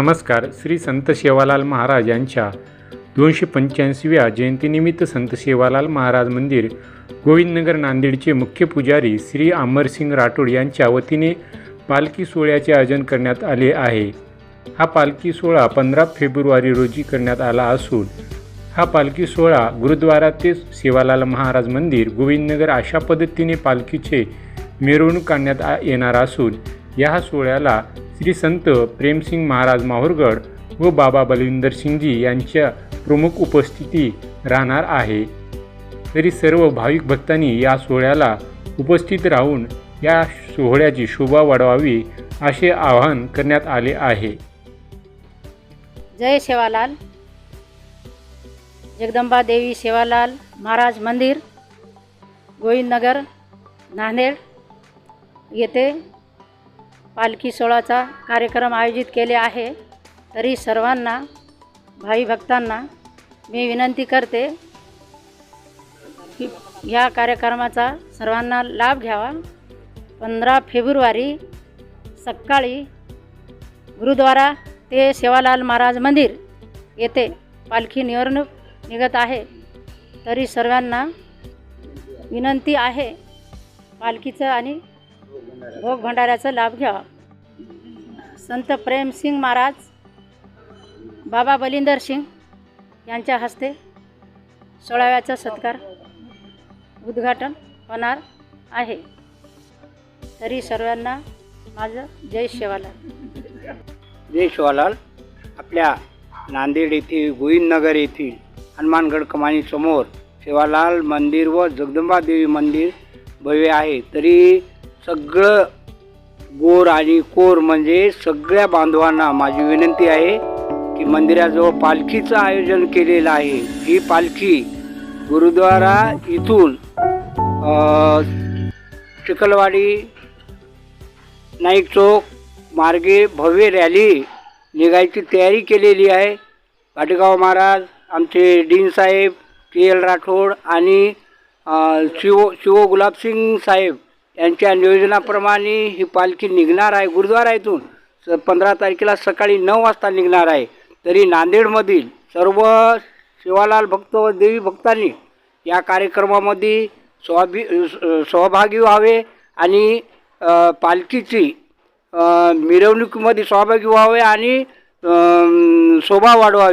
नमस्कार श्री संत सेवालाल महाराज यांच्या दोनशे पंच्याऐंशीव्या जयंतीनिमित्त संत सेवालाल महाराज मंदिर गोविंदनगर नांदेडचे मुख्य पुजारी श्री अमरसिंग राठोड यांच्या वतीने पालखी सोहळ्याचे आयोजन करण्यात आले आहे. हा पालखी सोहळा पंधरा फेब्रुवारी रोजी करण्यात आला असून हा पालखी सोहळा गुरुद्वारा ते सेवालाल महाराज मंदिर गोविंदनगर अशा पद्धतीने पालखीचे मिरवणूक काढण्यात आ- येणार असून या सोहळ्याला श्री संत प्रेमसिंग महाराज माहूरगड व बाबा बलविंदर सिंगजी यांच्या प्रमुख उपस्थिती राहणार आहे. तरी सर्व भाविक भक्तांनी या सोहळ्याला उपस्थित राहून या सोहळ्याची शोभा वाढवावी असे आवाहन करण्यात आले आहे. जय सेवालाल जगदंबा देवी सेवालाल महाराज मंदिर गोविंदनगर नांदेड येथे पालखी सोहळाचा कार्यक्रम आयोजित केले आहे. तरी सर्वांना भावी भक्तांना मी विनंती करते की ह्या कार्यक्रमाचा सर्वांना लाभ घ्यावा. पंधरा फेब्रुवारी सकाळी गुरुद्वारा ते सेवालाल महाराज मंदिर येथे पालखी निवडणूक निघत आहे. तरी सर्वांना विनंती आहे पालखीचं आणि भोग भंडाऱ्याचा लाभ घ्यावा संत प्रेमसिंग महाराज बाबा बलिंदर सिंग यांच्या हस्ते सोळाव्याचा सत्कार उद्घाटन होणार आहे. तरी सर्वांना माझं जय शेवालाल. जय शिवालाल. आपल्या नांदेड येथील गोविंदनगर येथील हनुमानगड कमानीसमोर शिवालाल मंदिर व जगदंबा देवी मंदिर भव्य आहे. तरी सगळं गोर आणि कोर म्हणजे सगळ्या बांधवांना माझी विनंती आहे की मंदिराजवळ पालखीचं आयोजन केलेलं आहे. ही पालखी गुरुद्वारा इथून चिखलवाडी नाईक चौक मार्गे भव्य रॅली निघायची तयारी केलेली आहे. पाटेगाव महाराज आमचे डीन साहेब के एल राठोड आणि शिव शिव गुलाबसिंग साहेब यांच्या नियोजनाप्रमाणे ही पालखी निघणार आहे गुरुद्वारा इथून. स पंधरा तारखेला सकाळी नऊ वाजता निघणार आहे. तरी नांदेडमधील सर्व शिवालाल भक्त व देवी भक्तांनी या कार्यक्रमामध्ये सहभि सहभागी व्हावे आणि पालखीची मिरवणुकीमध्ये सहभागी व्हावे आणि शोभा वाढवावी.